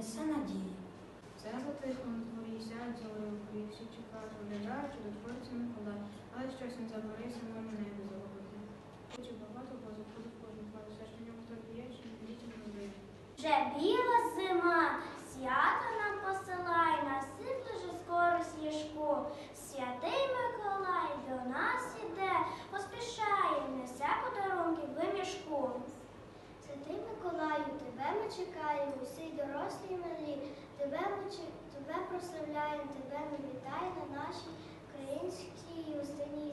принесе надії. Все затихло на дворі, сядь заливки, всі чекають, виглядають, чудотворця Миколай, але щось не заборився, на мене не заговорити. Хочу багато, бо заходить кожен клад, все, що в ньому трохи є, що не дітям не дає. Вже біла зима, свято нам посилай, насип дуже скоро сніжку. Святий Миколай до нас іде, поспішає, несе подарунки в мішку. Святий Миколаю, тебе ми чекаємо, усі дорослі і малі. Тебе ми тебе прославляємо, тебе ми вітаємо на нашій українській гостинній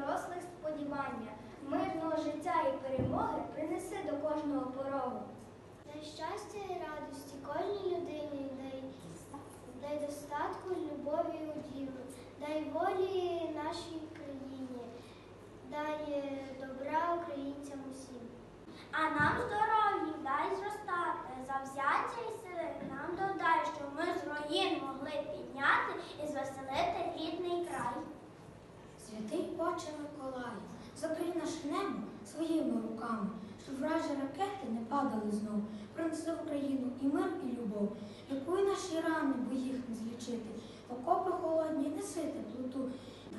дорослих сподівання, мирного життя і перемоги принеси до кожного порогу. Дай щастя і радості кожній людині, дай, дай достатку, любові і уділу, дай волі нашій країні, дай е, добра українцям усім. А нам здоров'я дай зростати, завзяття і сили нам додай, щоб ми з руїн могли підняти і звеселити рідний край. Отче Миколаю, закрий наше небо своїми руками, щоб вражі ракети не падали знов. Принеси в Україну і мир, і любов. Лікуй наші рани, бо їх не злічити. Окопи холодні, неси теплоту.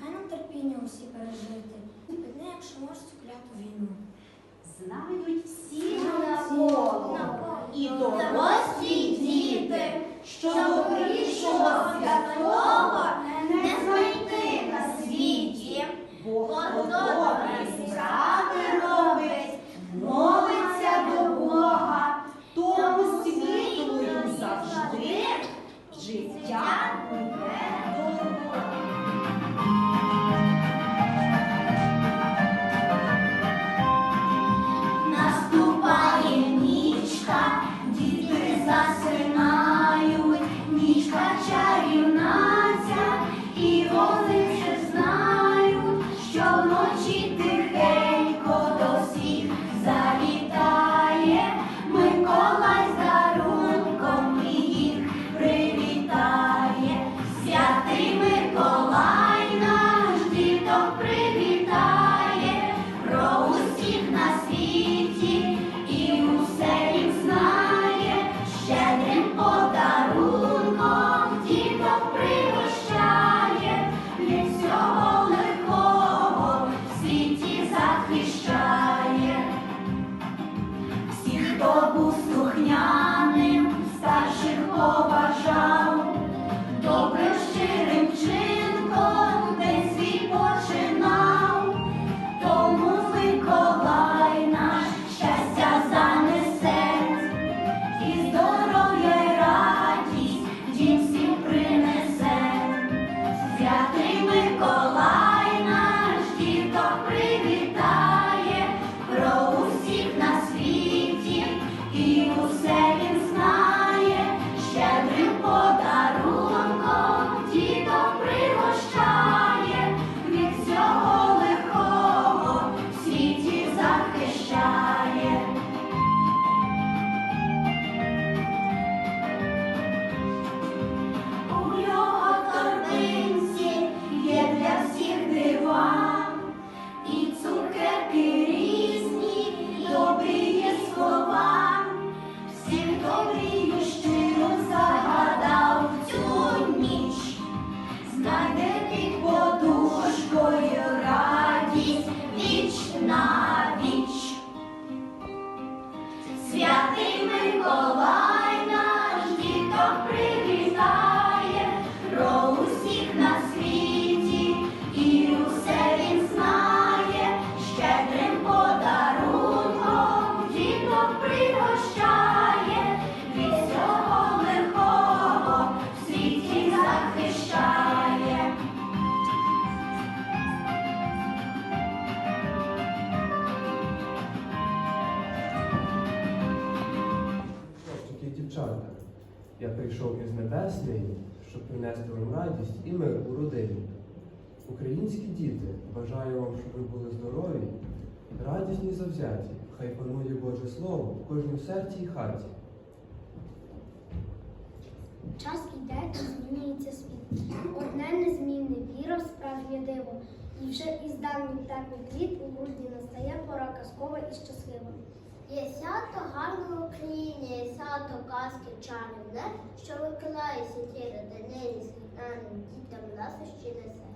Дай нам терпіння усі пережити. Підни, якщо можеш цю кляту війну. Знають всі навколо, навколо, і дорослі дорослі діти, що добрішого святого не на світі. бо хто принести вам радість і мир у родині. Українські діти, бажаю вам, щоб ви були здорові, радісні завзяті. Хай панує Боже Слово в кожнім серці і хаті. Час іде і змінюється світ. Одне незмінне віра в справжнє диво. І вже із давніх теплих літ у грудні настає пора казкова і щаслива. Є свято гарне в Україні, є свято казки чарівне, що виконає святі родини слухняним дітям насощі несе.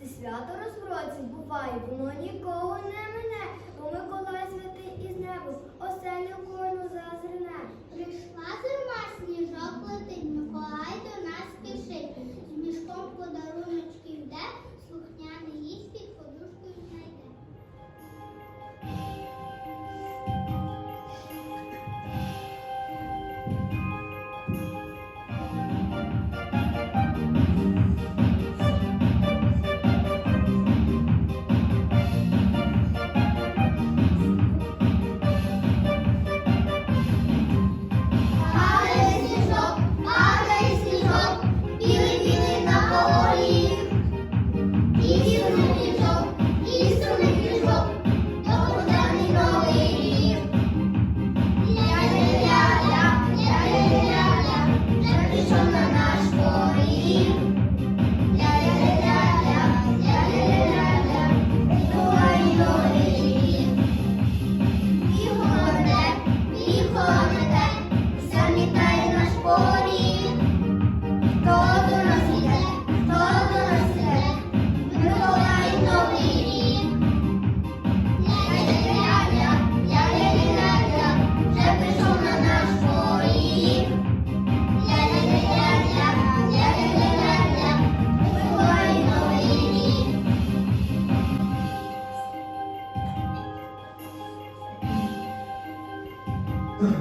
Це свято розброці буває, воно нікого не мене, бо Миколай святий із неба, оселю кожну зазрине. Прийшла зима, сніжок летить, Миколай до нас спішить. З мішком подаруночків йде, слухняний їсть Миколай,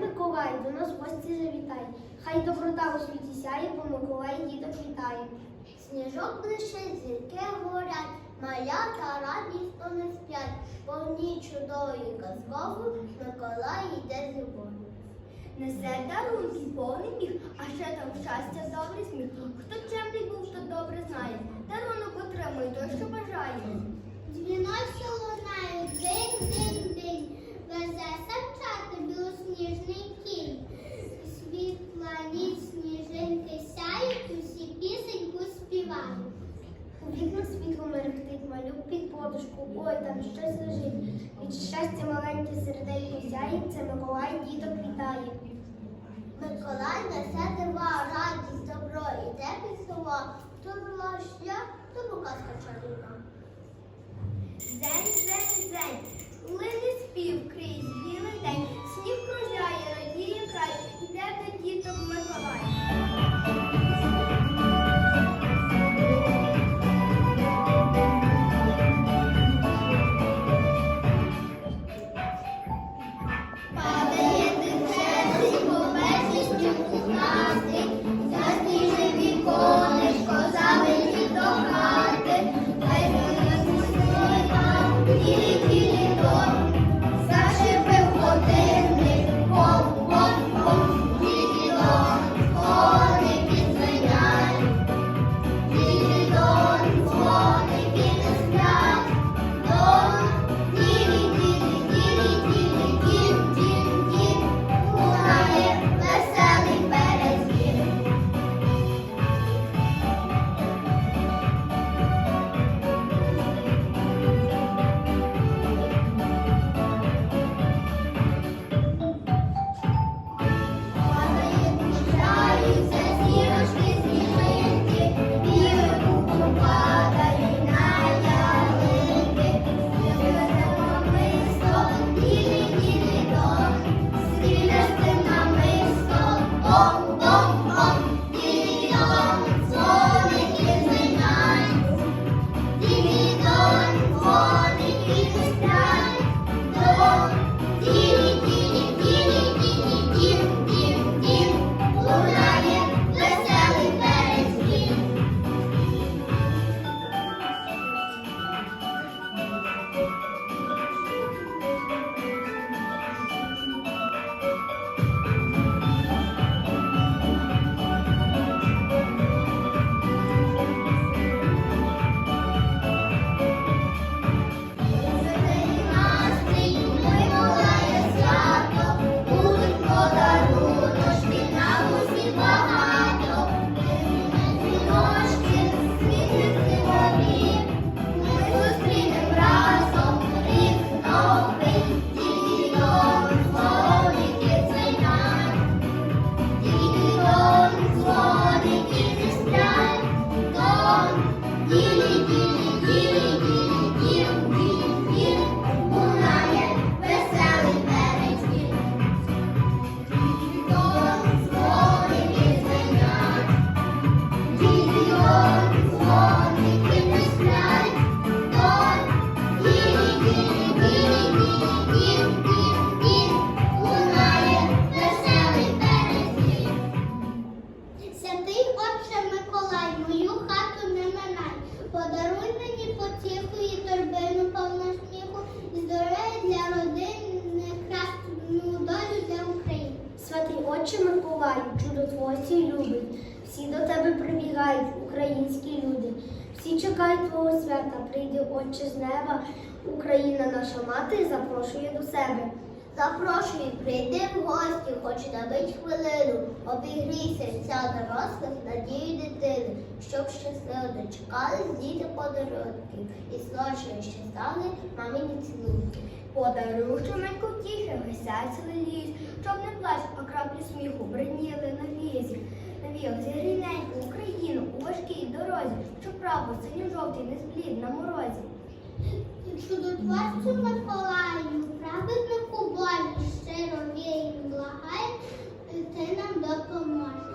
Миколай, до нас гості завітай. Хай доброта у світі сяє, бо Миколай діток вітає. Сніжок блищить, зірки горять, малята радісно не сплять, повні чудової казкову Миколай йде з любов'ю. Несе дарунки, повний міг, а ще там щастя, добрий сміх. Хто чемний був, то добре знає. Дарунок отримує той, що бажає. Дзвіночки лунають, день, день, день, везе санчати білосніжний кінь. Світла ніч сніжинки сяють, усі пісеньку співають. У вікнах світло мерехтить, малюк під подушку, ой, там щось лежить. Від щастя маленьке серденько сяє, це Миколай діток вітає. Миколай несе дива, радість, добро під теплі. То була шлях, то показка чарівна. День, день, день, лине спів крізь білий день, наша мати запрошує до себе. Запрошую, прийди в гості, хоч на мить хвилину, обігрій серця дорослих надію дитини, щоб щасливо дочекались діти подарунків і сочно щасали мамині цілунки. Подарунчименько тихе, висять ліс, щоб не плач, а краплі сміху бриніли на візі. На вілці рівненьку Україну у важкій дорозі, щоб прапор синьо-жовтий не зблід на морозі. Чудотворцю Миколаю, праведнику Божу, щиро вірю, благаю, ти нам допоможеш.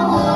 어.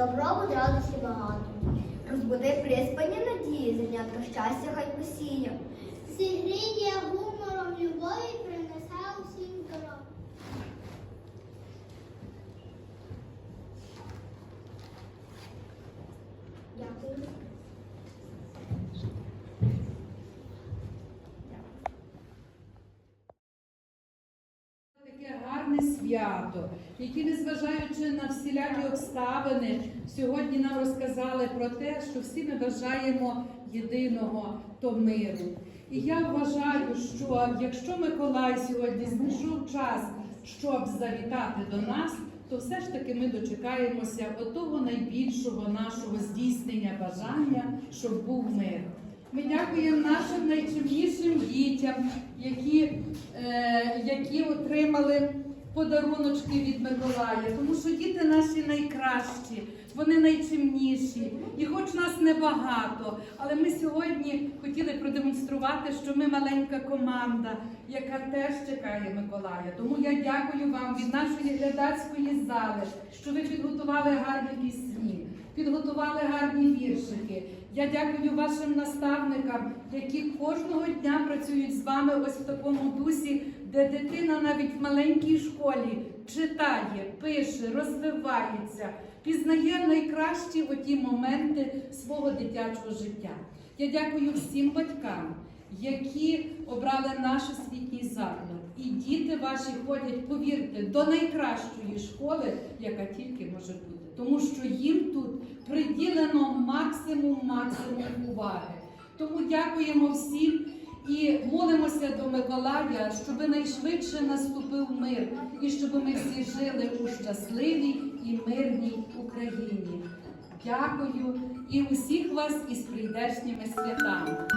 Добробут радості багато. Розбуди приспані надії, зернятко щастя хай посіє. Зігріє гумором любові, принесе усім здоров'я. Дякую. Таке гарне свято, які, незважаючи на всілякі обставини, сьогодні нам розказали про те, що всі ми бажаємо єдиного то миру. І я вважаю, що якщо Миколай сьогодні знайшов час, щоб завітати до нас, то все ж таки ми дочекаємося отого найбільшого нашого здійснення бажання, щоб був мир. Ми дякуємо нашим найчимнішим дітям, які, е, які отримали подаруночки від Миколая, тому що діти наші найкращі, вони найчимніші. І хоч нас небагато, але ми сьогодні хотіли продемонструвати, що ми маленька команда, яка теж чекає Миколая. Тому я дякую вам від нашої глядацької зали, що ви підготували гарні пісні, підготували гарні віршики. Я дякую вашим наставникам, які кожного дня працюють з вами ось в такому дусі, де дитина навіть в маленькій школі читає, пише, розвивається, пізнає найкращі оті моменти свого дитячого життя. Я дякую всім батькам, які обрали наш освітній заклад. І діти ваші ходять, повірте, до найкращої школи, яка тільки може бути. Тому що їм тут приділено максимум максимум уваги. Тому дякуємо всім і молимося до Миколая, щоб найшвидше наступив мир і щоб ми всі жили у щасливій і мирній Україні. Дякую і усіх вас із прийдешніми святами.